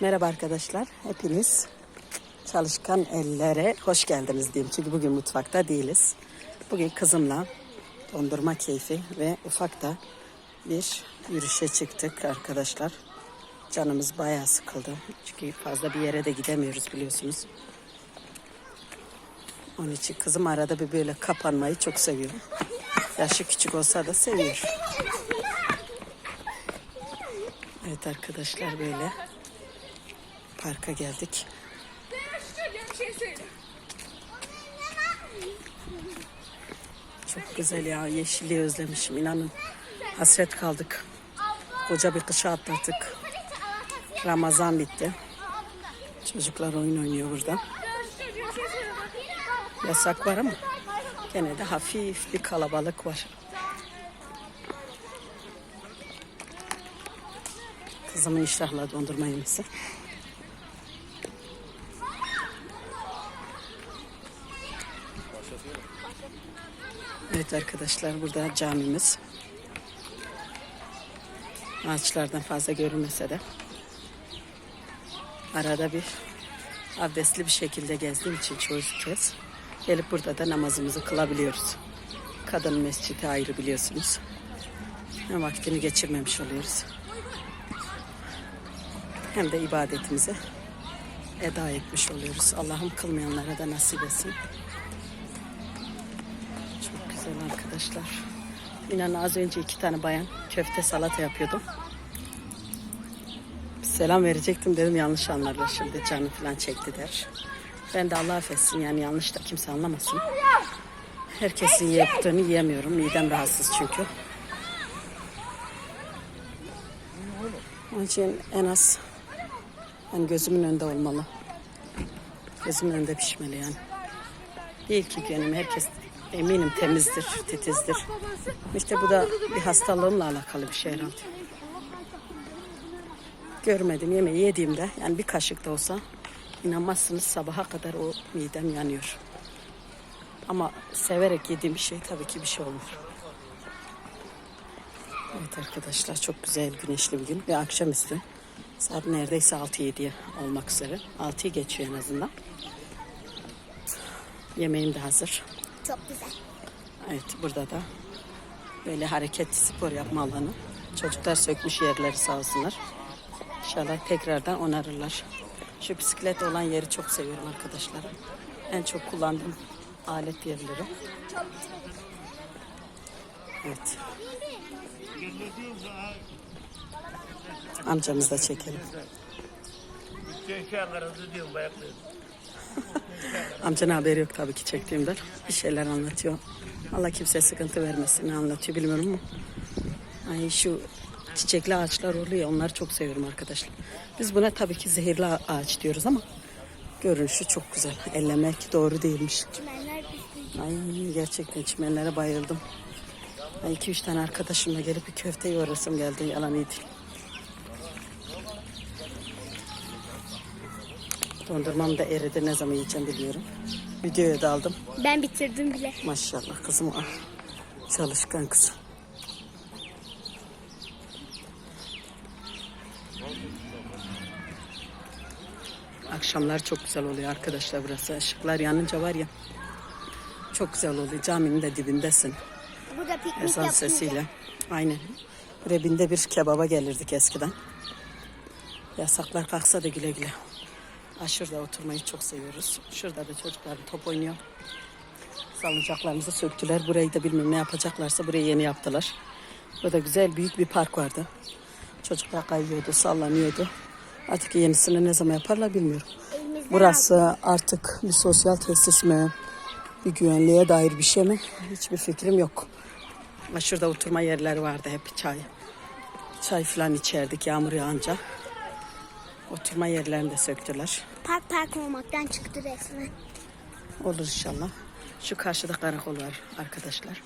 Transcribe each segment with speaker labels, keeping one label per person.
Speaker 1: Merhaba arkadaşlar. Hepiniz çalışkan ellere hoş geldiniz diyeyim. Çünkü bugün mutfakta değiliz. Bugün kızımla dondurma keyfi ve ufakta bir yürüyüşe çıktık arkadaşlar. Canımız bayağı sıkıldı. Çünkü fazla bir yere de gidemiyoruz biliyorsunuz. Onun için kızım arada bir böyle kapanmayı çok seviyor. Yaşı küçük olsa da seviyor. Evet arkadaşlar böyle parka geldik. Çok güzel ya. Yeşilliği özlemişim. inanın. Hasret kaldık. Koca bir kışa atlattık. Ramazan bitti. Çocuklar oyun oynuyor burada. Yasak var ama gene de hafif bir kalabalık var. Kızımın iştahla dondurma yemesi. Evet arkadaşlar burada camimiz. Ağaçlardan fazla görünmese de arada bir abdestli bir şekilde gezdiğim için çoğu kez gelip burada da namazımızı kılabiliyoruz. Kadın mescidi ayrı biliyorsunuz. Hem vaktini geçirmemiş oluyoruz. Hem de ibadetimizi eda etmiş oluyoruz. Allah'ım kılmayanlara da nasip etsin. Güzel arkadaşlar. İnanın az önce iki tane bayan köfte salata yapıyordum. Selam verecektim dedim yanlış anlarlar şimdi canı falan çekti der. Ben de Allah affetsin yani yanlış da kimse anlamasın. Herkesin yaptığını yiyemiyorum. Midem rahatsız çünkü. Onun için en az yani gözümün önünde olmalı. Gözümün önünde pişmeli yani. Değil ki gönlüm herkes eminim temizdir, titizdir. İşte bu da bir hastalığımla alakalı bir şey herhalde. Görmedim yemeği yediğimde yani bir kaşık da olsa inanmazsınız sabaha kadar o midem yanıyor. Ama severek yediğim bir şey tabii ki bir şey olmuyor. Evet arkadaşlar çok güzel güneşli bir gün ve akşamüstü. Saat neredeyse 6-7 olmak üzere. 6'yı geçiyor en azından. Yemeğim de hazır.
Speaker 2: Çok güzel.
Speaker 1: Evet burada da böyle hareket spor yapma alanı. Çocuklar sökmüş yerleri sağ olsunlar. İnşallah tekrardan onarırlar. Şu bisiklet olan yeri çok seviyorum arkadaşlar. En çok kullandığım alet yerleri. Evet. Amcamızı da çekelim. Amcanın haberi yok tabii ki çektiğimden. Bir şeyler anlatıyor. Allah kimseye sıkıntı vermesin. Ne anlatıyor bilmiyorum ama. Ay şu çiçekli ağaçlar oluyor. Onları çok seviyorum arkadaşlar. Biz buna tabii ki zehirli ağaç diyoruz ama görünüşü çok güzel. Ellemek doğru değilmiş. Ay gerçekten çimenlere bayıldım. Ay, iki üç tane arkadaşımla gelip bir köfte yoğurasım geldi. Yalan iyi değil. Dondurmam da eridi. Ne zaman yiyeceğim bilmiyorum. Videoya da aldım.
Speaker 2: Ben bitirdim bile.
Speaker 1: Maşallah kızım. ah, Çalışkan kız. Akşamlar çok güzel oluyor arkadaşlar burası. Işıklar yanınca var ya. Çok güzel oluyor. Caminin de dibindesin.
Speaker 2: Burada piknik
Speaker 1: Ezan sesiyle. Aynen. Buraya binde bir kebaba gelirdik eskiden. Yasaklar kalksa da güle güle. Ha, şurada oturmayı çok seviyoruz. Şurada da çocuklar top oynuyor. Salıncaklarımızı söktüler. Burayı da bilmem ne yapacaklarsa burayı yeni yaptılar. Burada güzel büyük bir park vardı. Çocuklar kayıyordu, sallanıyordu. Artık yenisini ne zaman yaparlar bilmiyorum. Burası artık bir sosyal tesis mi? Bir güvenliğe dair bir şey mi? Hiçbir fikrim yok. Ama şurada oturma yerleri vardı hep çay. Çay falan içerdik yağmur yağınca. Oturma yerlerini de söktüler.
Speaker 2: Park park olmaktan çıktı resmen.
Speaker 1: Olur inşallah. Şu karşıda karakol var arkadaşlar.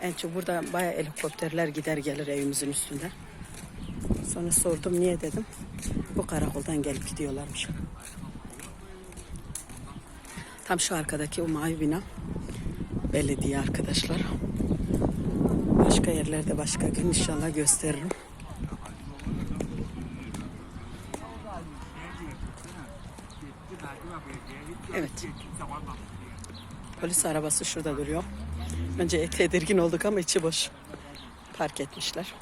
Speaker 1: En çok burada bayağı helikopterler gider gelir evimizin üstünde. Sonra sordum niye dedim. Bu karakoldan gelip gidiyorlarmış. Tam şu arkadaki o mavi bina belediye arkadaşlar. Başka yerlerde başka gün inşallah gösteririm. Evet. Polis arabası şurada duruyor. Önce tedirgin olduk ama içi boş. Park etmişler.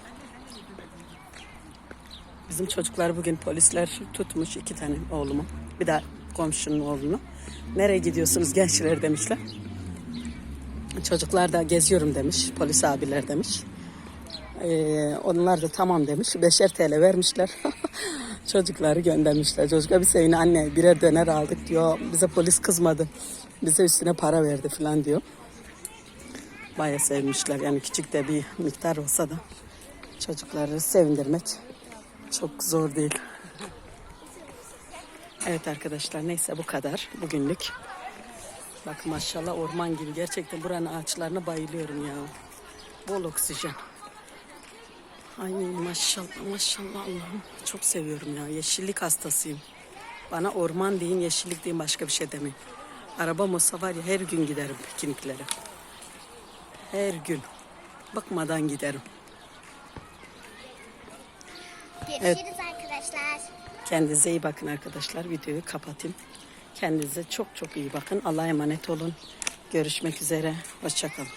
Speaker 1: Bizim çocuklar bugün polisler tutmuş iki tane oğlumu. Bir de komşunun oğlunu. Nereye gidiyorsunuz gençler demişler. Çocuklar da geziyorum demiş. Polis abiler demiş. Ee, onlar da tamam demiş. Beşer TL vermişler. Çocukları göndermişler. Çocuklar bir sevini anne birer döner aldık diyor. Bize polis kızmadı. Bize üstüne para verdi falan diyor. Baya sevmişler. Yani küçük de bir miktar olsa da çocukları sevindirmek çok zor değil. Evet arkadaşlar neyse bu kadar bugünlük. Bak maşallah orman gibi. Gerçekten buranın ağaçlarına bayılıyorum ya. Bol oksijen. Ay maşallah maşallah Allah'ım. Çok seviyorum ya. Yeşillik hastasıyım. Bana orman deyin, yeşillik deyin başka bir şey demeyin. Arabam olsa var ya her gün giderim pikniklere. Her gün. Bakmadan giderim.
Speaker 2: Görüşürüz arkadaşlar.
Speaker 1: Kendinize iyi bakın arkadaşlar. Videoyu kapatayım. Kendinize çok çok iyi bakın. Allah'a emanet olun. Görüşmek üzere. Hoşçakalın.